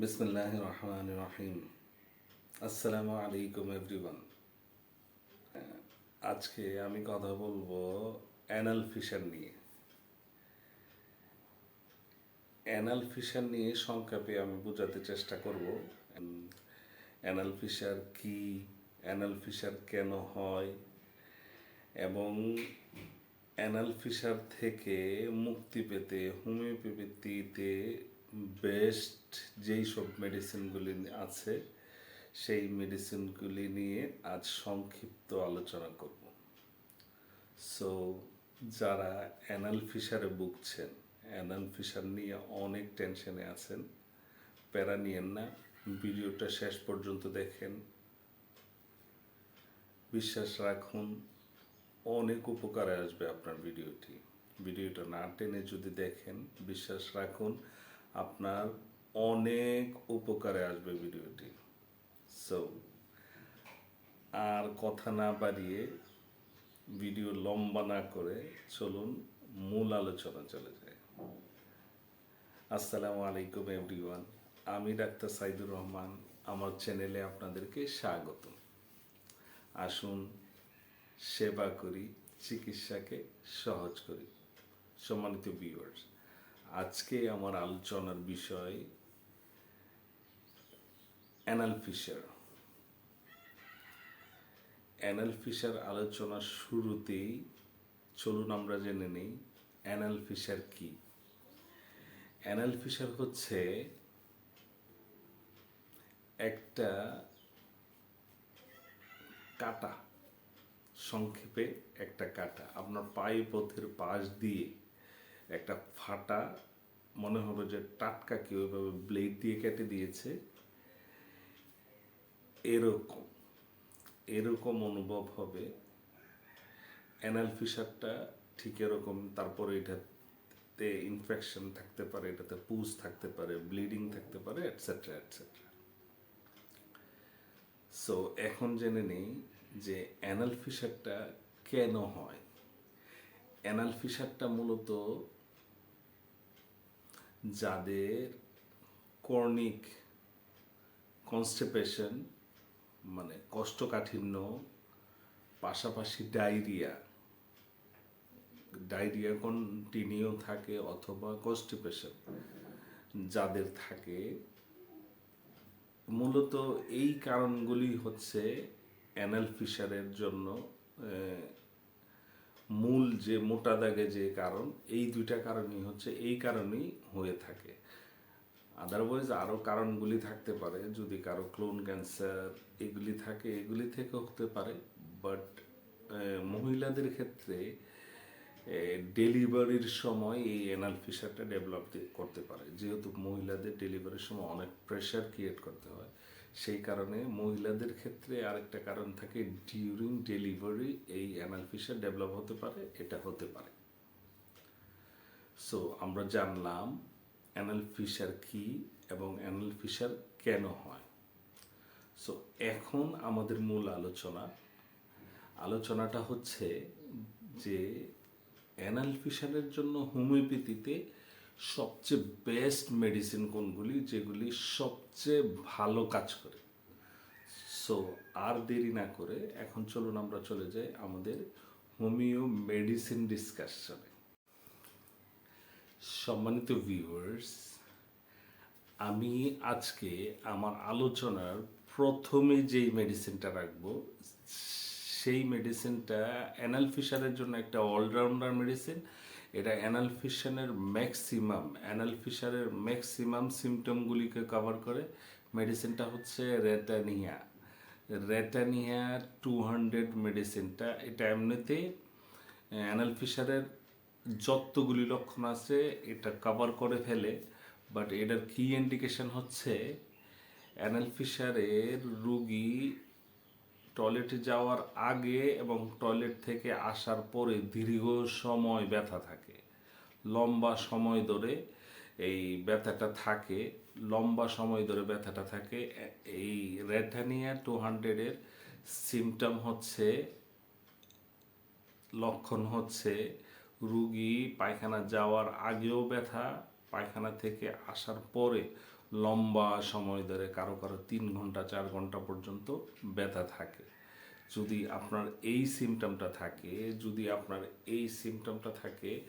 বিসমিল্লাহ রহমান রহিম আসসালামু আলাইকুম, এভরিওয়ান। আজকে আমি কথা বলব অ্যানাল ফিশার নিয়ে। অ্যানাল ফিশার নিয়ে সংক্ষেপে আমি বোঝাতে চেষ্টা করব। অ্যানাল ফিশার কি, অ্যানাল ফিশার কেন হয়, এবং অ্যানাল ফিশার থেকে মুক্তি পেতে হোমিওপ্যাথিতে বেস্ট যেই সব মেডিসিনগুলি আছে, সেই মেডিসিনগুলি নিয়ে আজ সংক্ষিপ্ত আলোচনা করব। সো যারা অ্যানাল ফিশারে ভুগছেন অ্যানাল ফিশার নিয়ে অনেক টেনশনে আছেন, প্যারা নিয়েন না, ভিডিওটা শেষ পর্যন্ত দেখেন। বিশ্বাস রাখুন, অনেক উপকারে আসবে আপনার ভিডিওটি। ভিডিওটা না টেনে যদি দেখেন, বিশ্বাস রাখুন আপনার অনেক উপকারে আসবে ভিডিওটি। সো আর কথা না বাড়িয়ে ভিডিও লম্বা না করে চলুন মূল আলোচনা চলে যায়। আসসালামু আলাইকুম এভরিওয়ান আমি ডাক্তার সাইদুর রহমান, আমার চ্যানেলে আপনাদেরকে স্বাগত আসুন সেবা করি, চিকিৎসাকে সহজ করি। সম্মানিত ভিউয়ার্স আজকে আমার আলোচনার বিষয় অ্যানাল ফিশার। অ্যানাল ফিশার আলোচনার শুরুতেই চলুন আমরা জেনে নিই অ্যানাল ফিশার কি। অ্যানাল ফিশার হচ্ছে একটা কাটা, সংক্ষেপে একটা কাটা। আপনার পায়ে পথের পাশ দিয়ে একটা ফাটা মনে হবে যে টাটকা কেউ এভাবে ব্লেড দিয়ে কেটে দিয়েছে। এরকম এরকম অনুভব হবে। অ্যানাল ফিশারটা ঠিক এরকম, তারপরে এটাতে ইনফেকশন থাকতে পারে, এটাতে পুজ থাকতে পারে ব্লিডিং থাকতে পারে এটসেট্রা এটসেট্রা সো এখন জেনে নেই যে অ্যানাল ফিশারটা কেন হয়। অ্যানাল ফিশারটা মূলত যাদের কর্নিক কনস্টিপেশন মানে কষ্টকাঠিন্য, পাশাপাশি ডায়রিয়া ডায়রিয়া কন্টিনিউ থাকে অথবা কনস্টিপেশন যাদের থাকে, মূলত এই কারণগুলি হচ্ছে অ্যানাল ফিশারের জন্য মূল যে মোটা দাগে যে কারণ, এই দুইটা কারণই হচ্ছে, এই কারণেই হয়ে থাকে। আদারওয়াইজ আরও কারণগুলি থাকতে পারে, যদি কারও ক্লোন ক্যান্সার এগুলি থাকে, এগুলি থেকে হতে পারে বাট মহিলাদের ক্ষেত্রে ডেলিভারির সময় এই এনাল ফিশারটা ডেভেলপ করতে পারে। যেহেতু মহিলাদের ডেলিভারির সময় অনেক প্রেশার ক্রিয়েট করতে হয়। সেই কারণে মহিলাদের ক্ষেত্রে আরেকটা কারণ থাকে ডিউরিং ডেলিভারি এই অ্যানাল ফিশার ডেভেলপ হতে পারে, এটা হতে পারে। সো আমরা জানলাম অ্যানাল ফিশার কি এবং অ্যানাল ফিশার কেন হয়। সো এখন আমাদের মূল আলোচনা, আলোচনাটা হচ্ছে যে অ্যানাল ফিশারের জন্য হোমিওপ্যাথিতে সবচেয়ে বেস্ট মেডিসিন কোনগুলি যেগুলি সবচেয়ে ভালো কাজ করে? সো আর দেরি না করে এখন চলুন আমরা চলে যাই আমাদের হোমিও মেডিসিন ডিসকাশনে সম্মানিত ভিউয়ার্স আমি আজকে আমার আলোচনার প্রথমে যেই মেডিসিনটা রাখব, সেই মেডিসিনটা অ্যানাল ফিশারের জন্য একটা অলরাউন্ডার মেডিসিন এটা অ্যানাল ফিশারের ম্যাক্সিমাম অ্যানাল ফিশারের ম্যাক্সিমাম সিমটমগুলিকে কভার করে। মেডিসিনটা হচ্ছে রেটানিয়া রেটানিয়া টু হান্ড্রেড মেডিসিনটা এটা এমনিতে অ্যানাল ফিশারের যতগুলি লক্ষণ আছে, এটা কভার করে ফেলে। বাট এটার কি ইন্ডিকেশন হচ্ছে অ্যানাল ফিশারের রুগী টয়লেটে যাওয়ার আগে এবং টয়লেট থেকে আসার পরে দীর্ঘ সময় ব্যথা থাকে। লম্বা সময় ধরে এই ব্যথাটা থাকে, লম্বা সময় ধরে ব্যথাটা থাকে। এই রেটানিয়া টু হান্ড্রেডের সিমটম হচ্ছে, লক্ষণ হচ্ছে রুগী পায়খানা যাওয়ার আগেও ব্যথা, পায়খানা থেকে আসার পরে লম্বা সময় ধরে কারও কারও তিন ঘণ্টা, চার ঘণ্টা পর্যন্ত ব্যথা থাকে। যদি আপনার এই সিমটমটা থাকে, যদি আপনার এই সিমটমটা থাকে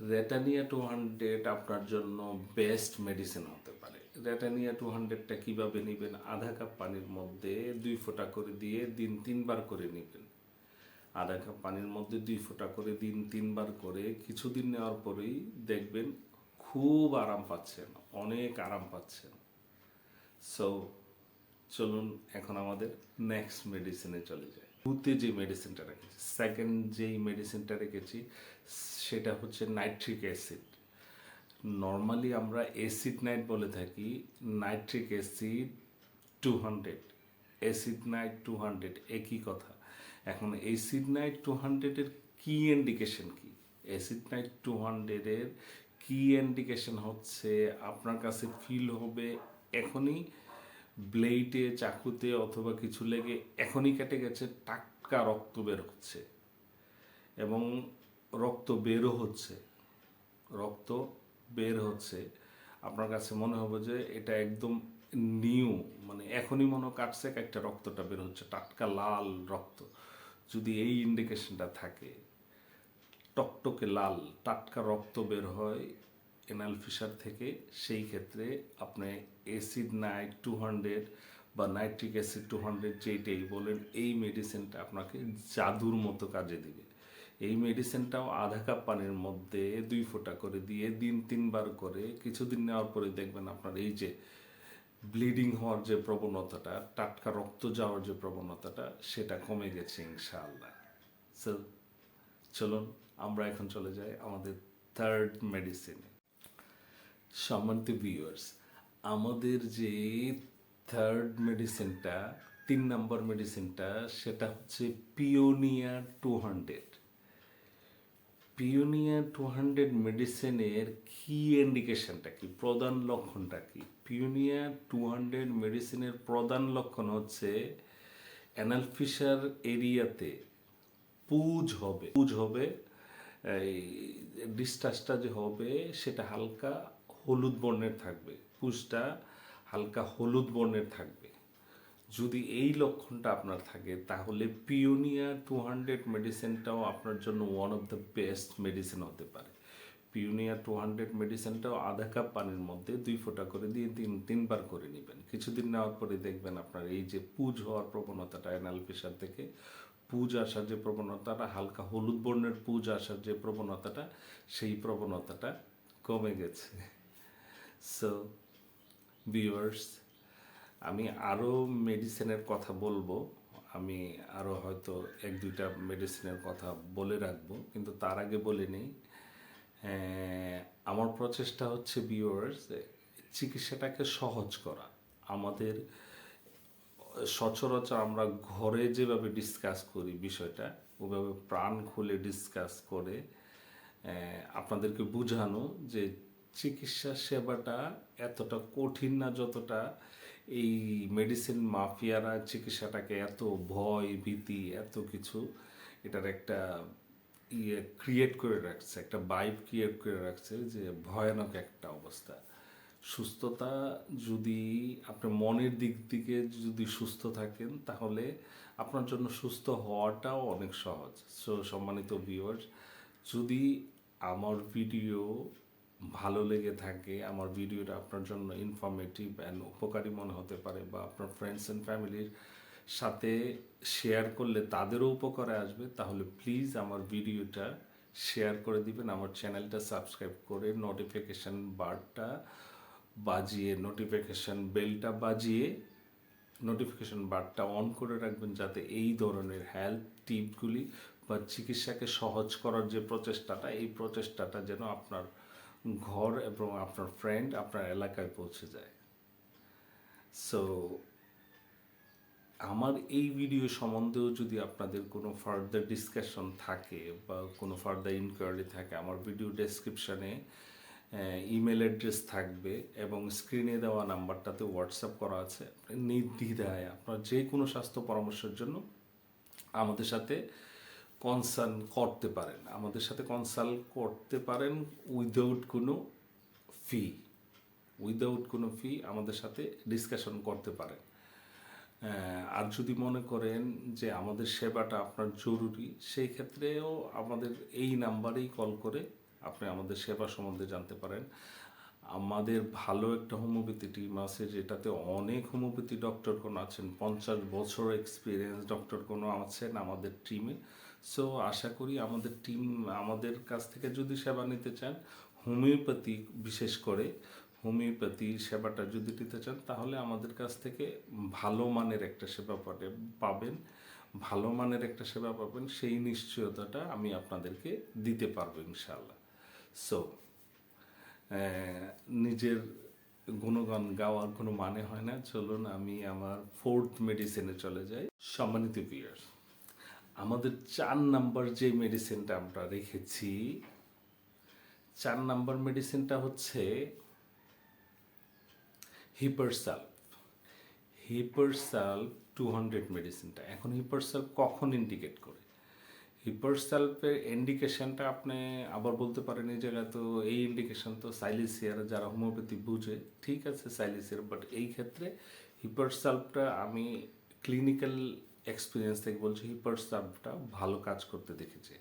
রেটানিয়া টু হান্ড্রেড আপনার জন্য বেস্ট মেডিসিন হতে পারে। রেটানিয়া টু হান্ড্রেডটা কীভাবে নেবেন? আধা কাপ পানির মধ্যে দুই ফোঁটা করে দিয়ে দিন তিনবার করে নেবেন। আধা কাপ পানির মধ্যে দুই ফোঁটা করে দিন তিনবার করে, কিছুদিন নেওয়ার পরেই দেখবেন খুব আরাম পাচ্ছেন, অনেক আরাম পাচ্ছেন। সো চলুন এখন আমাদের নেক্সট মেডিসিনে চলে যাই। শুরুতে যে মেডিসিনটা রেখেছি সেকেন্ড যেই মেডিসিনটা রেখেছি, সেটা হচ্ছে নাইট্রিক অ্যাসিড নর্মালি আমরা অ্যাসিড নাইট বলে থাকি nitric acid two hundred acid nit two hundred একই কথা। এখন অ্যাসিড নাইট টু হান্ড্রেডের কি ইন্ডিকেশন কী? অ্যাসিড নাইট টু হান্ড্রেডের কি ইন্ডিকেশন হচ্ছে, আপনার কাছে ফিল হবে এখনই? ব্লেডে চাকুতে অথবা কিছু লেগে এখনই কেটে গেছে, টাটকা রক্ত বের হচ্ছে। এবং রক্ত বেরও হচ্ছে। রক্ত বের হচ্ছে। আপনার কাছে মনে হবে যে এটা একদম নিউ মানে এখনই মনে কাটছে, একটা রক্তটা বের হচ্ছে, টাটকা লাল রক্ত। যদি এই ইন্ডিকেশনটা থাকে টকটকে লাল, টাটকা রক্ত বের হয় এনাল ফিশার থেকে। সেই ক্ষেত্রে আপনি অ্যাসিড নাইট টু হান্ড্রেড বা নাইট্রিক অ্যাসিড টু হান্ড্রেড যেইটাই বলেন, এই মেডিসিনটা আপনাকে জাদুর মতো কাজে দিবে। এই মেডিসিনটাও আধা কাপ পানির মধ্যে দুই ফোঁটা করে দিয়ে দিন তিনবার করে কিছুদিন নেওয়ার পরে দেখবেন আপনার এই যে ব্লিডিং হওয়ার যে প্রবণতাটা, টাটকা রক্ত যাওয়ার যে প্রবণতাটা, সেটা কমে গেছে ইনশাআল্লাহ। চলুন আমরা এখন চলে যাই আমাদের থার্ড মেডিসিনে সম্মানিত ভিউয়ার্স আমাদের যে থার্ড মেডিসিনটা তিন নম্বর মেডিসিনটা সেটা হচ্ছে Paeonia two hundred Paeonia two hundred মেডিসিনের কি ইন্ডিকেশনটা কি? প্রধান লক্ষণটা কি? পিওনিয়া টু হান্ড্রেড মেডিসিনের প্রধান লক্ষণ হচ্ছে অ্যানালফিসার এরিয়াতে পুজ হবে। পুজ হবে এই ডিসচার্জটা যে হবে, সেটা হালকা হলুদ বর্ণের থাকবে। পুজটা হালকা হলুদ বর্ণের থাকবে। যদি এই লক্ষণটা আপনার থাকে, তাহলে পিওনিয়া টু হান্ড্রেড মেডিসিনটাও আপনার জন্য one of the best medicine হতে পারে। পিওনিয়া টু হান্ড্রেড মেডিসিনটাও আধা কাপ পানির মধ্যে দুই ফোঁটা করে দিয়ে তিন, তিনবার করে নেবেন। কিছুদিন নেওয়ার পরে দেখবেন আপনার এই যে পুজ হওয়ার প্রবণতাটা অ্যানাল প্রেশার থেকে পুজ আসার যে প্রবণতাটা, হালকা হলুদ বর্ণের পুজ আসার যে প্রবণতাটা, সেই প্রবণতাটা কমে গেছে। সো ভিউয়ার্স আমি আরও মেডিসিনের কথা বলব। আমি আরও হয়তো এক, দুইটা মেডিসিনের কথা বলে রাখব, কিন্তু তার আগে বলে নিই। আমার প্রচেষ্টা হচ্ছে ভিউয়ার্স চিকিৎসাটাকে সহজ করা। আমাদের সচরাচর আমরা ঘরে যেভাবে ডিসকাস করি বিষয়টা, ওভাবে প্রাণ খুলে ডিসকাস করে আপনাদেরকে বোঝানো যে চিকিৎসা সেবাটা এতটা কঠিন না যতটা এই মেডিসিন মাফিয়ারা চিকিৎসাটাকে এত ভয়, ভীতি, এত কিছু এটার একটা ইয়ে ক্রিয়েট করে রাখছে, একটা বাইব ক্রিয়েট করে রাখছে যে ভয়ানক একটা অবস্থা। সুস্থতা যদি আপনার মনের দিক থেকে যদি সুস্থ থাকেন, তাহলে আপনার জন্য সুস্থ হওয়াটাও অনেক সহজ। সো, সম্মানিত ভিউয়ার্স যদি আমার ভিডিও ভালো লেগে থাকে, আমার ভিডিওটা আপনার জন্য ইনফরমেটিভ অ্যান্ড উপকারী মনে হতে পারে বা আপনার ফ্রেন্ডস অ্যান্ড ফ্যামিলির সাথে শেয়ার করলে তাদেরও উপকারে আসবে, তাহলে প্লিজ আমার ভিডিওটা শেয়ার করে দিবেন, আমার চ্যানেলটা সাবস্ক্রাইব করে নোটিফিকেশান বারটা বাজিয়ে নোটিফিকেশান বেলটা বাজিয়ে নোটিফিকেশন বারটা অন করে রাখবেন যাতে এই ধরনের হেলথ টিপগুলি বা চিকিৎসাকে সহজ করার যে প্রচেষ্টাটা, এই প্রচেষ্টাটা যেন আপনার ঘর এবং আপনার ফ্রেন্ড আপনার এলাকায় পৌঁছে যায়। সো আমার এই ভিডিও সম্বন্ধেও যদি আপনাদের কোনো ফার্দার ডিসকাশন থাকে বা কোনো ফার্দার ইনকোয়ারি থাকে, আমার ভিডিও ডেসক্রিপশানে ইমেল অ্যাড্রেস থাকবে এবং স্ক্রিনে দেওয়া নাম্বারটাতে হোয়াটসঅ্যাপ করা আছে। নির্দ্বিধায় আপনার যে কোনো স্বাস্থ্য পরামর্শের জন্য আমাদের সাথে কনসার্ন করতে পারেন। আমাদের সাথে কনসাল্ট করতে পারেন উইদাউট কোনো ফি উইদাউট কোনো ফি আমাদের সাথে ডিসকাশন করতে পারেন। আর যদি মনে করেন যে আমাদের সেবাটা আপনার জরুরি, সেই ক্ষেত্রেও আমাদের এই নাম্বারেই কল করে আপনি আমাদের সেবা সম্বন্ধে জানতে পারেন। আমাদের ভালো একটা হোমিওপ্যাথি টিম আছে যেটাতে অনেক হোমিওপ্যাথি ডক্টর কোনো আছেন, পঞ্চাশ বছর এক্সপিরিয়েন্স ডক্টর কোনো আছেন আমাদের টিমে সো আশা করি আমাদের টিম আমাদের কাছ থেকে যদি সেবা নিতে চান হোমিওপ্যাথি বিশেষ করে হোমিওপ্যাথি সেবাটা যদি নিতে চান, তাহলে আমাদের কাছ থেকে ভালো মানের একটা সেবা পাবে- পাবেন। ভালো মানের একটা সেবা পাবেন, সেই নিশ্চয়তাটা আমি আপনাদেরকে দিতে পারব ইনশাল্লাহ সো নিজের গুণগান গাওয়ার কোনো মানে হয় না। চলুন আমি আমার ফোর্থ মেডিসিনে চলে যাই। সম্মানিত ভিউয়ার্স আমাদের চার নাম্বার যে মেডিসিনটা আমরা রেখেছি, চার নাম্বার মেডিসিনটা হচ্ছে হিপারসাল্ভ হিপারসাল্ভ টু হান্ড্রেড মেডিসিনটা এখন হিপারসাল্ভ কখন ইন্ডিকেট করে হিপারসাল্ভের ইন্ডিকেশনটা আপনি আবার বলতে পারেন এই জায়গায় তো এই ইন্ডিকেশন তো সাইলিসিয়ার যারা হোমিওপ্যাথি বুঝে, ঠিক আছে সাইলিসিয়ার বাট এই ক্ষেত্রে হিপারসাল্ভটা আমি ক্লিনিক্যাল এক্সপিরিয়েন্স থেকে বলছি হিপারসাল্ভটা ভালো কাজ করতে দেখেছি।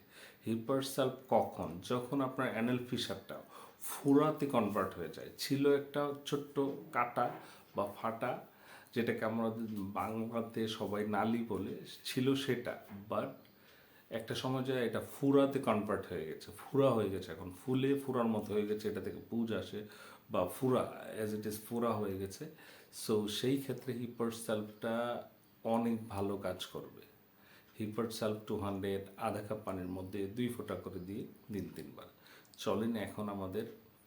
হিপারসাল্ভ কখন? যখন আপনার অ্যানাল ফিশারটা ফুরাতে কনভার্ট হয়ে যায়। ছিল একটা ছোট্ট কাটা বা ফাটা, যেটাকে আমরা বাংলাতে সবাই নালি বলে, ছিল সেটা বাট একটা সময় যায় এটা ফুরাতে কনভার্ট হয়ে গেছে, ফুরা হয়ে গেছে এখন। ফুলে ফুরার মতো হয়ে গেছে, এটা থেকে পুজ আসে বা ফুরা অ্যাজ ইট ইজ ফুরা হয়ে গেছে। সো সেই ক্ষেত্রে হিপার সেলফটা অনেক ভালো কাজ করবে। হিপার সেলফ টু হান্ড্রেড আধা কাপ পানির মধ্যে দুই ফোঁটা করে দিয়ে দিন তিনবার। চলেন এখন আমাদের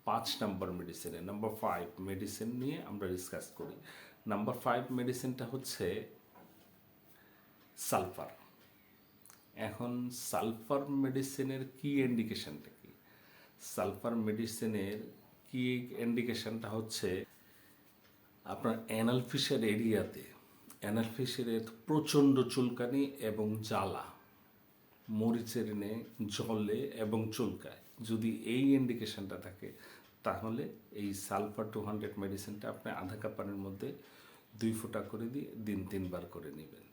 পাঁচ নাম্বার মেডিসিনে নাম্বার ফাইভ মেডিসিন নিয়ে আমরা ডিসকাস করি। নাম্বার ফাইভ মেডিসিনটা হচ্ছে সালফার এখন সালফার মেডিসিনের কি ইন্ডিকেশনটা কি? সালফার মেডিসিনের কি ইন্ডিকেশনটা হচ্ছে আপনার অ্যানাল ফিশের এরিয়াতে, অ্যানাল ফিশের প্রচণ্ড চুলকানি এবং জ্বালা, মরিচের এনে জলে এবং চুলকায়। যদি এই ইন্ডিকেশনটা থাকে, তাহলে এই সালফার টু হান্ড্রেড মেডিসিনটা আপনি আধা কাপ পানির মধ্যে দুই ফোঁটা করে দিয়ে দিন তিনবার করে নেবেন।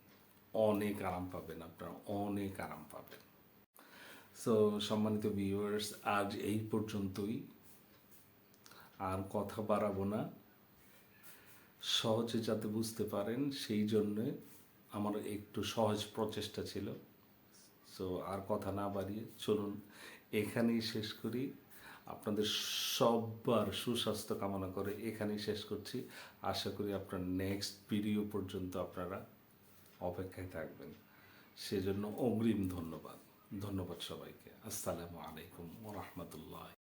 অনেক আরাম পাবেন আপনারা, অনেক আরাম পাবেন। সো সম্মানিত ভিউয়ার্স আজ এই পর্যন্তই। আর কথা বাড়াবো না। সহজে যাতে বুঝতে পারেন, সেই জন্যে আমার একটু সহজ প্রচেষ্টা ছিল। সো আর কথা না বাড়িয়ে চলুন, এখানেই শেষ করি। আপনাদের সববার সুস্বাস্থ্য কামনা করে এখানেই শেষ করছি। আশা করি আপনার নেক্সট ভিডিও পর্যন্ত আপনারা অপেক্ষায় থাকবেন। সেজন্য অগ্রিম ধন্যবাদ। ধন্যবাদ সবাইকে। আসসালামু আলাইকুম ও রহমতুল্লাহ।